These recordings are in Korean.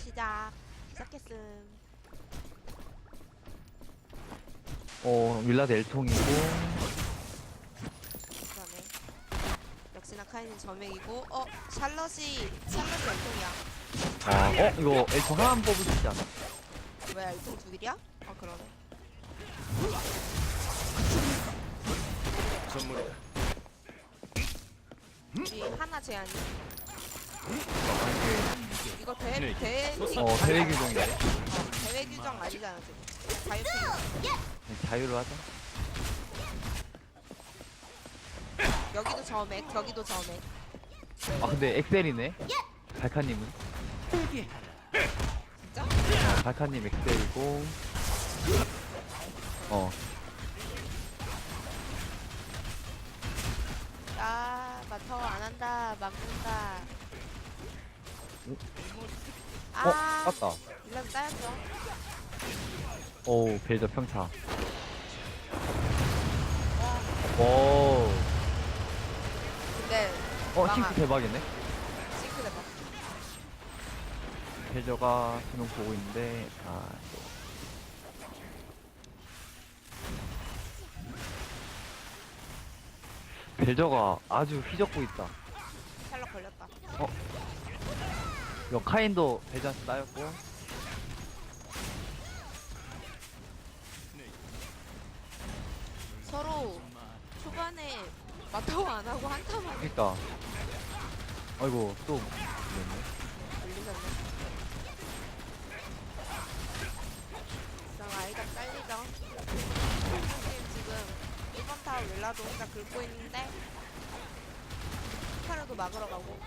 시작. 시작했음. 어, 윌라드 엘통이고, 그러네. 역시나 카이는 점액이고, 어 샬럿이 샬럿이 열통이야. 아, 어, 이거 엘통 하나만 뽑을 수 있지 않아? 왜 열통 두 개야? 아 그러네. 선물이다. 우리 하나 제한이. 이거 대회 네. 대회 어, 대회 규정이네. 어, 대회 규정 아니잖아 지금. 자유투. 자유로 하자. 여기도 점액, 여기도 점액. 아, 근데 엑셀이네? 발카님은? 진짜? 어, 발카님 엑셀이고, 어, 아, 마터 안 한다, 막는다. 어? 아, 어, 맞다. 일단 따였죠. 오, 벨저 평타. 오, 근데 어. 싱크 대박이네? 싱크 대박. 벨저가 두명 보고 있는데, 아, 또. 벨저가 아주 휘젓고 있다. 샬럿 걸렸다. 이거 카인도 벨저한테 따였고, 서로 초반에 마터 안 하고 한타만 그니까. 아이고, 또, 그랬네. 걸리셨네. 그럼 아이가 잘리죠. 선생님 지금 1번 타워 윌라도 혼자 긁고 있는데 스파르도 막으러 가고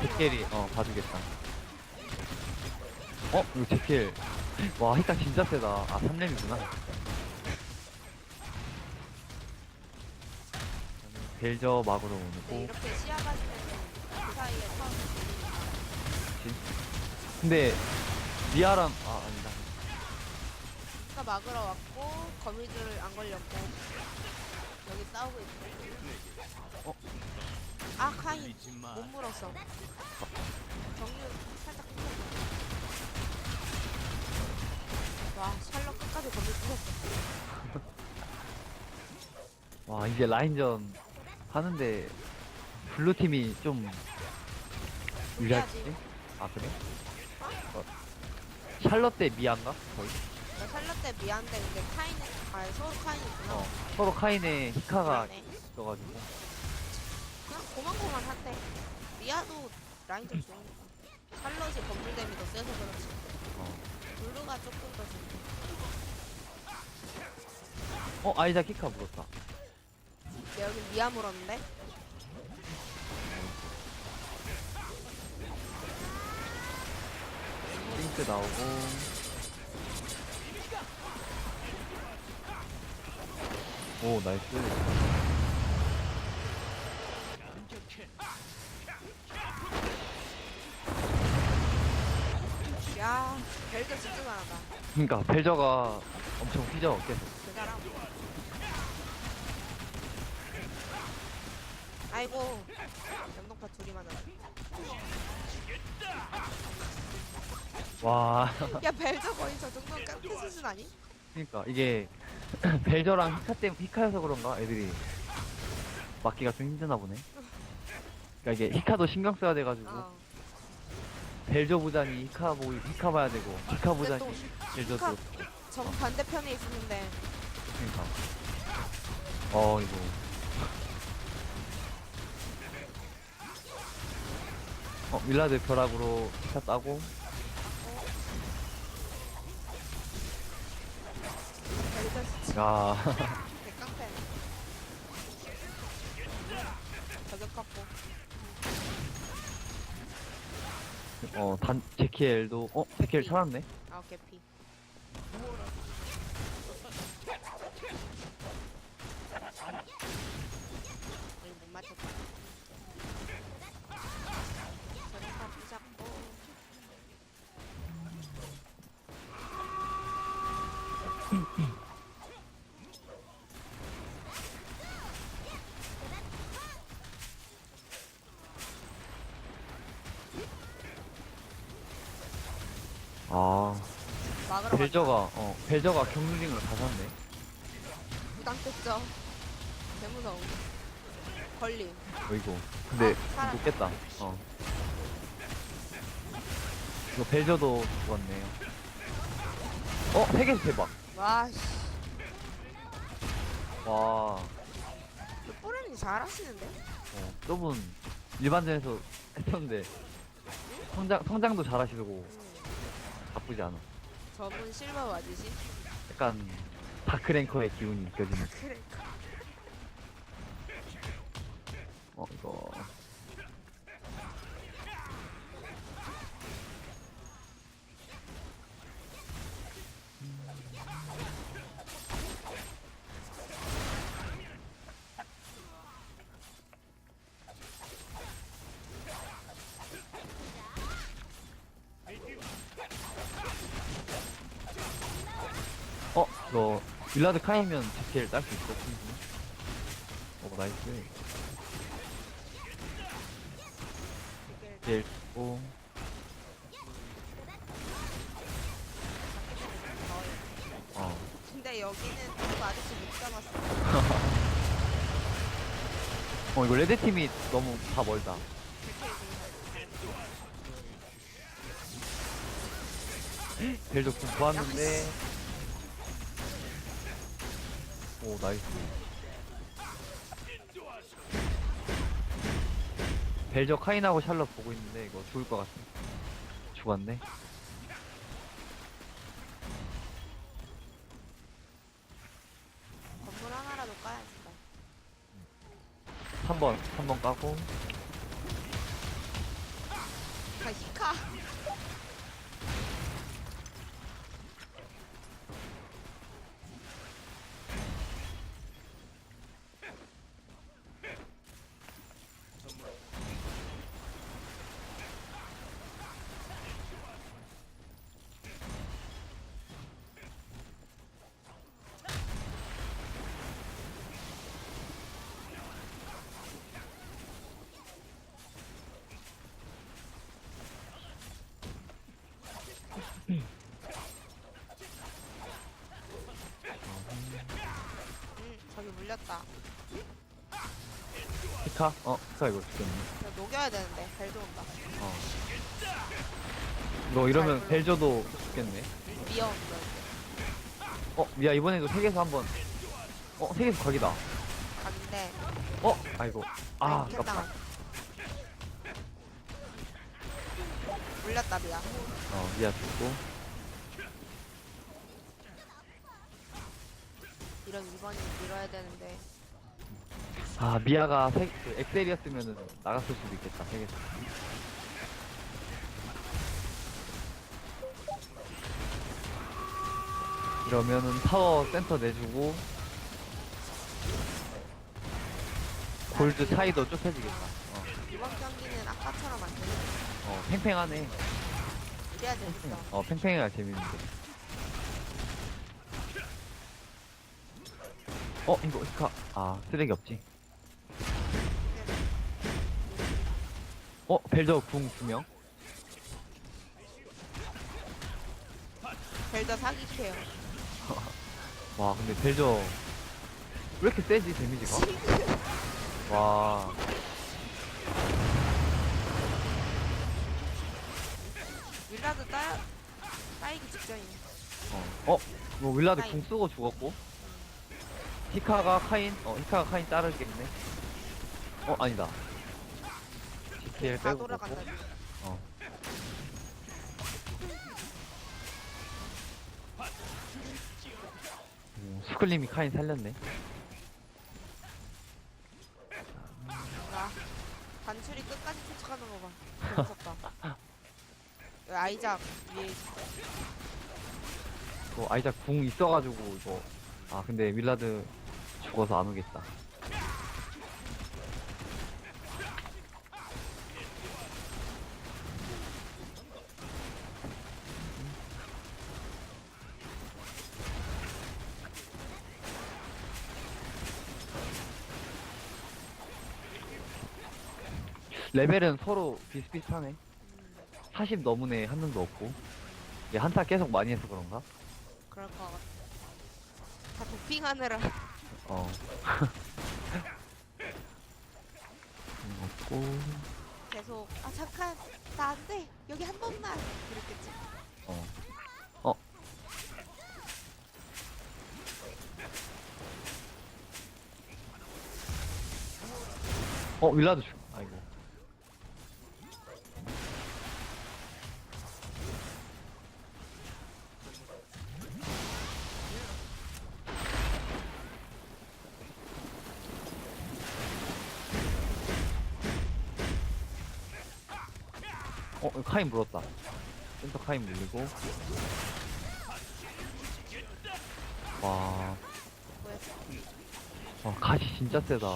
제켈이, 어, 봐주겠다. 어? 이거 제켈. 와, 히카 진짜 세다. 아, 3렘이구나. 벨저 막으로 네, 오고. 이렇게 그 사이에 근데, 미아랑, 아, 아니다. 가 막으러 왔고 거미줄 안 걸렸고 여기 싸우고 있고 어? 아 카인. 못 물었어 정유 살짝 끊겼어 와 샬럿 끝까지 거미 부셨어 와, 이제 라인전 하는데, 블루 팀이 좀, 유리하지? 아, 그래? 어, 샬럿 대 미아인가? 거의? 나 샬럿 때 미안데 근데 카인은 아 서로 카인이구나 어, 서로 카인에 히카가 그러네. 있어가지고. 고만고만한데 미아도 라인전 좋으니까 샬럿이 건물 데미 더 세서 그렇지 어. 블루가 조금 더 좋네 어, 아이작 히카 물었다. 내 여기 미아 물었는데 링크 나오고. 오, 나이스. 야 벨저 진짜 잘한다 그니까, 벨저가 엄청 휘저, 계속. 그 사람 아이고 연동파 둘이 맞아 와. 야 벨저 거의 저 정도는 깡패 수준 아니? 그니까, 이게, 벨저랑 히카 때문에, 히카여서 그런가? 애들이. 맞기가 좀 힘드나 보네. 그니까 이게, 히카도 신경 써야 돼가지고. 어 벨저 부장이 히카 보 히카 봐야 되고, 히카 근데 부장이 또정 반대편에 있었는데 그니까. 어, 이거. 어, 밀라드 벼락으로 히카 따고. 벨저 진짜 야 개깡패 저격받고 어, 단, 제키엘도, 어, 제키엘 살았네? 아 개피 벨저가, 어, 벨저가 경륜링을 다 샀네. 부당 뺐죠. 개무서워. 걸림. 어이구. 근데, 아, 살았다. 높겠다. 어. 이거 벨저도 죽었네요. 어, 세개 대박. 와, 씨. 와, 뿌레님 잘하시는데? 어, 저분 일반전에서 했었는데, 성장, 성장도 잘하시고, 음. 나쁘지 않아. 저분 실버 맞으시? 약간, 다크랭커의 기운이 느껴지는. 그래. 어, 이거. 윌라드 카이면 GTL 딸수 있어. 어, 나이스. GTL 고 어. 근데 여기는 그 아저씨 못 잡았어. 어, 이거 레드팀이 너무 다 멀다. 벨도 좀 좋았는데. 오, 나이스. 벨저 카인하고 샬럿 보고 있는데, 이거 죽을 것 같아. 죽었네. 건물 하나라도 까야지. 3번, 3번 까고. 아, 히카. 응, 저기 물렸다. 히카? 어, 히카 이거 죽겠네. 녹여야 되는데, 벨도 온다. 어. 너 이러면 벨저도 죽겠네. 미어 온다. 어, 미야, 이번에도 세계에서 한 번. 어, 세계에서 각이다. 각인데. 어, 아이고. 아, 아이, 아깝다. 캔 물렸다, 미야. 어, 미야 죽고. 이런 2번이 밀어야 되는데. 아, 미아가 세, 그 엑셀이었으면은 나갔을 수도 있겠다, 세계에서. 이러면은 타워 센터 내주고, 골드 차이도 좁혀지겠다. 어, 이번 경기는 아까처럼 안 되네. 어, 팽팽하네. 이래야 재밌어. 어, 팽팽해가 재밌는데. 어, 이거, 히카. 아, 쓰레기 없지. 어, 벨저 궁 두 명? 벨더 사기캐요. 와, 근데 벨저 왜 이렇게 세지, 데미지가? 와, 윌라드 따, 따이기 직전이네. 어, 어, 이거 윌라드 궁 쓰고 죽었고. 히카가 카인, 어, 히카가 카인 따르겠네. 어, 아니다. GTL 다 빼고 돌아간다. 지금. 어. 오, 스클림이 카인 살렸네. 와, 단추리 끝까지 쫓아가는 거 봐. 무섭다. 아이작 위에 있어. 또 아이작 궁 있어가지고 이거. 아 근데 윌라드 죽어서 안 오겠다. 레벨은 서로 비슷비슷하네. 40 넘은 애 한 명도 없고. 얘 한타 계속 많이 해서 그런가? 그럴 것 같아. 다 도핑하느라. 어. 음, 없고, 계속 아 잠깐 나 안 돼. 여기 한 번만. 그랬겠지. 어. 어. 어, 윌라드 죽, 센터 카인 물리고. 와? 와, 가시 진짜 세다.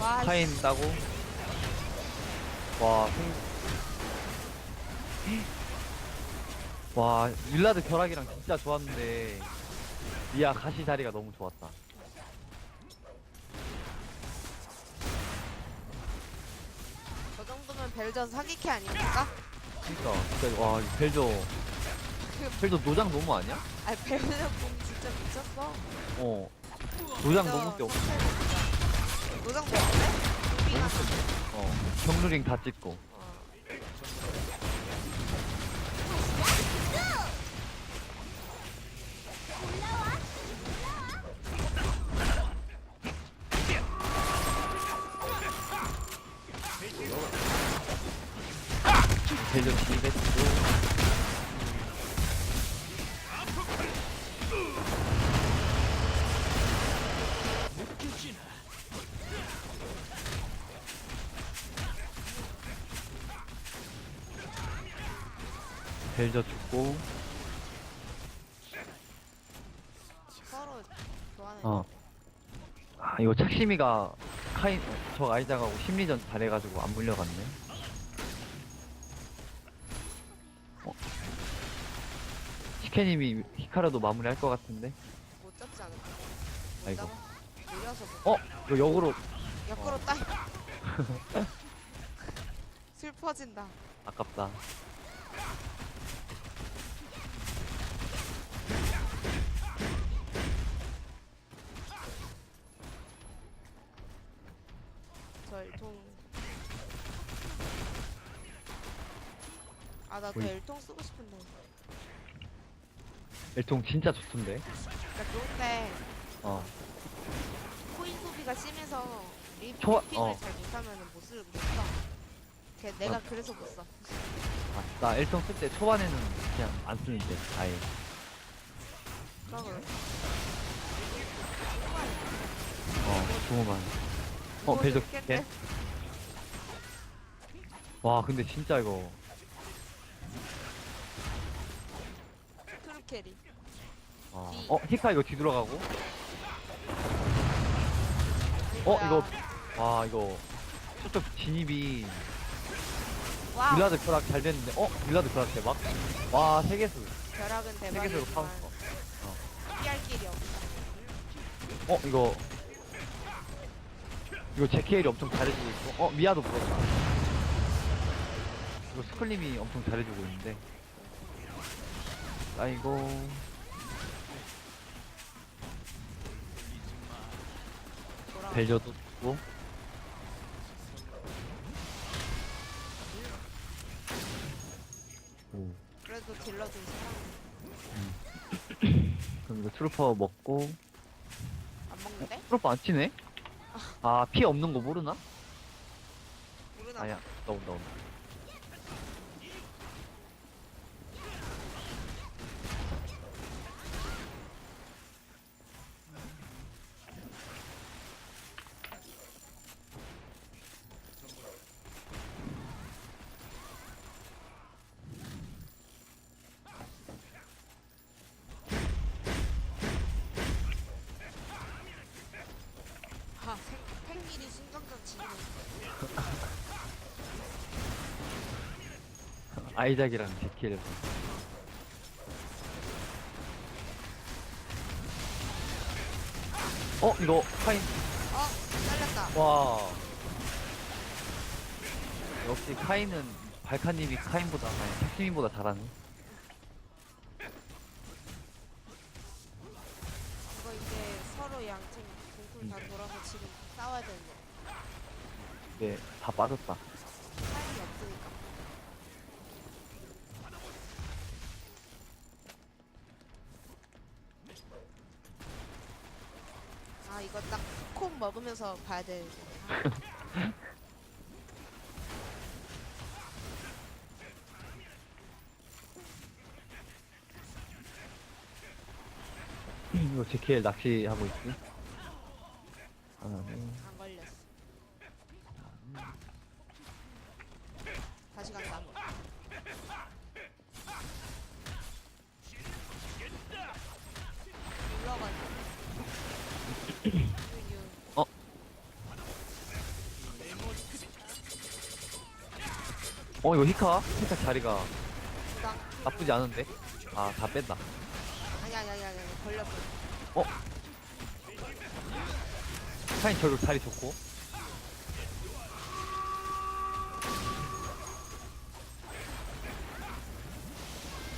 와 카인 따고. 와, 생... 와, 윌라드 결합이랑 진짜 좋았는데, 리아 가시 자리가 너무 좋았다. 벨전 사기캐 아닙니까? 그니까, 진짜, 와, 이 벨저, 벨저 노장 너무 아니야? 아 벨전 공 진짜 미쳤어. 어, 노장 너무 껴. 노장? 도핑하는 어, 경루링 다 찍고. 어. 벨저 진입했고. 벨저 죽고. 서로 좋아하는. 어. 아, 이거 착심이가 카인, 어, 저 아이작하고 심리전 잘해가지고 안 물려갔네. 케님이 히카르도 마무리할 것 같은데? 못 잡지 않을까? 못 아이고. 잡아? 느려서 못 어? 이거 역으로 옆으로 따. 슬퍼진다. 아깝다. 저 일통. 아 보이- 일통 쓰고 싶은데. 일통 진짜 좋던데? 그러니까 좋은데 어. 코인 소비가 심해서 리, 좋아- 리핑을 어. 잘 못하면은 못 쓸, 못 써. 걔 내가 어. 그래서 못 써. 아, 나 일통 쓸 때 초반에는 그냥 안 쓰는데, 아예. 그러고 어, 좋으만. 어, 벨저 개? 와, 근데 진짜 이거. 캐리. 어, 뒤. 어 히카 이거 뒤돌아가고. 어, 이거, 와, 이거. 저쪽 진입이. 와 윌라드 벼락 잘 됐는데, 어? 윌라드 벼락 대박? 와, 세계수. 벼락은 세계수로 대박이지만 파웠어. 피할 길이 없다. 어, 이거. 이거 제키엘이 엄청 잘해주고 있고. 어, 미아도 불었다. 이거 스클림이 엄청 잘해주고 있는데. 아이고. 죽고. 오. 그래도 딜러도 이상한 그럼 이거 트루퍼 먹고. 안 먹는데? 트루퍼 안 치네? 아, 피 없는 거 모르나? 모르나? 아야, 나온다, 온다. 아, 생, 생일이 신경전 지금 아이작이랑 제키엘. 어, 이거, 파인. 어, 잘렸다. 와. 역시 카인은 발카님이 카인보다 아니 캡시민보다 잘하네. 이거 이제 서로 양팀 공풀 다 돌아서 지금 싸워야 되는데 네, 다 빠졌다. 콩 먹으면서 봐야 돼. 아, 이거 제키엘 낚시하고 있지? 아, 네. 이거 히카? 히카 자리가 부당. 나쁘지 않은데? 아, 다 뺐다. 아니 아니 아니 아니 아니 걸렸어. 카인 저격 자리 좋고.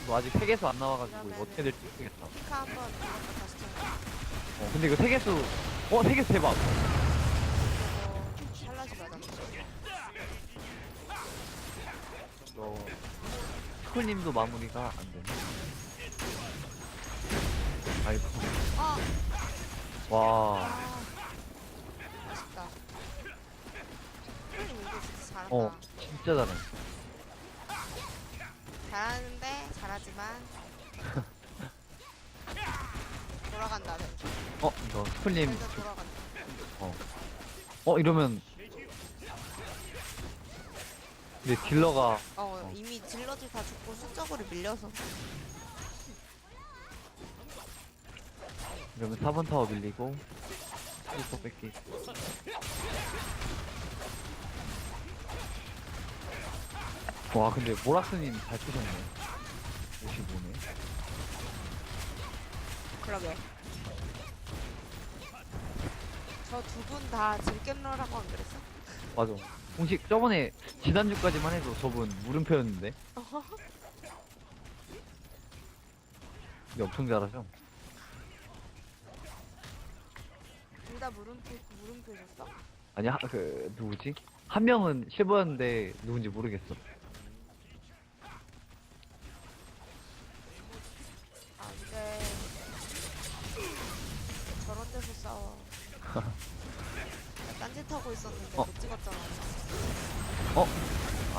이거 아직 세개수 안 나와가지고 이거 어떻게 될지 모르겠다. 피카 한번 다시 쳐. 어, 근데 이거 세개수 어, 세개수 대박. 이거 스쿨님도 마무리가 안 되네. 아이고. 아, 와. 아, 아쉽다. 형님 이거 진짜 잘한다. 어, 진짜 잘해. 잘하는데 잘하지만 돌아간다. 네. 어, 이거 스쿨님. 돌아간다. 어, 이러면. 근데 딜러가 어, 이미 딜러들 다 죽고 수적으로 밀려서. 이러면 4번 타워 밀리고 1번 뺏기. 와 근데 모락스님 잘 쓰셨네. 55네. 그러게. 저 두 분 다 질겜러라고 안 그랬어? 맞아 공식 저번에 지난주까지만 해도 저분 물음표였는데 근데 엄청 잘하죠 둘다 물음표 물음표셨어? 아니 하, 그 누구지? 한 명은 실버였는데 누군지 모르겠어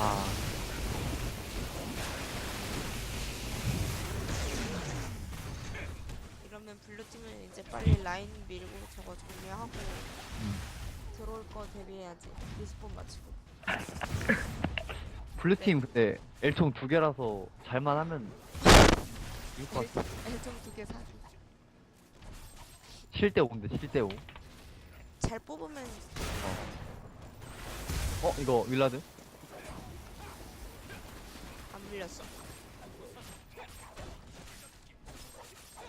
아 이러면 블루 팀은 이제 빨리 라인 밀고 저거 정리하고 음. 들어올 거 대비해야지. 리스폰 맞추고. 블루팀 근데 엘총 두 개라서 잘만 하면 이길 것 같아 엘좀 두 개 사줘. 7대 5인데 7대 5 잘 뽑으면 어 이거 윌라드? 안 밀렸어.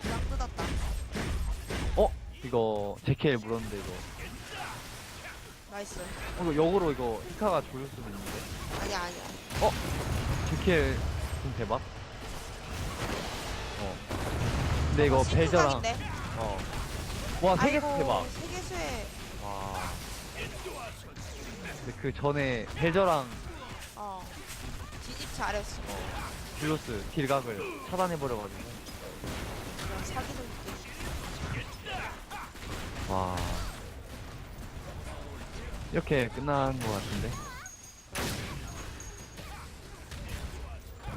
그냥 뜯었다. 어? 이거 제켈 물었는데 이거. 나이스. 어, 이거 역으로 이거 히카가 조일 수도 있는데. 아니야 아니야. 제켈 좀 대박. 어. 근데 이거 벨저랑 어와 세개수 대박. 세계수에 와. 근데 그 전에 어 뒤집 잘했어. 딜로스 딜각을 차단해버려가지고 그냥 느끼. 와 이렇게 끝난 것 같은데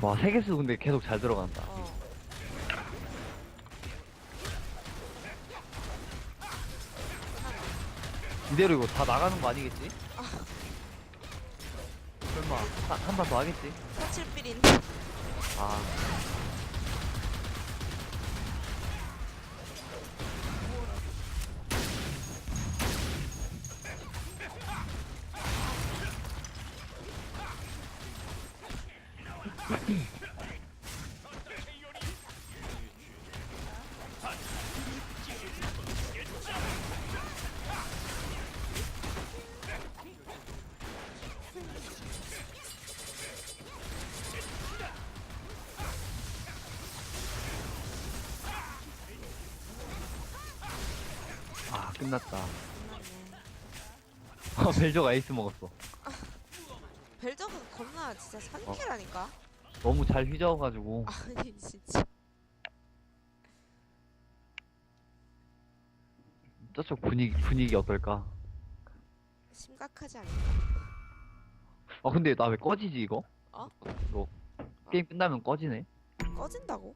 와 세개수 근데 계속 잘 들어간다 어. 이대로 이거 다 나가는 거 아니겠지? 설마 한 번 더 하겠지? 사칠필인. 아 끝났다. 어, 벨저가 에이스 먹었어. 벨저가 겁나 진짜 산캐라니까. 너무 잘 휘저어가지고. 아니 진짜. 저쪽 분위기, 분위기 어떨까? 심각하지 않나? 아, 근데 나 왜 꺼지지, 이거? 어? 이거, 게임 끝나면 꺼지네? 꺼진다고?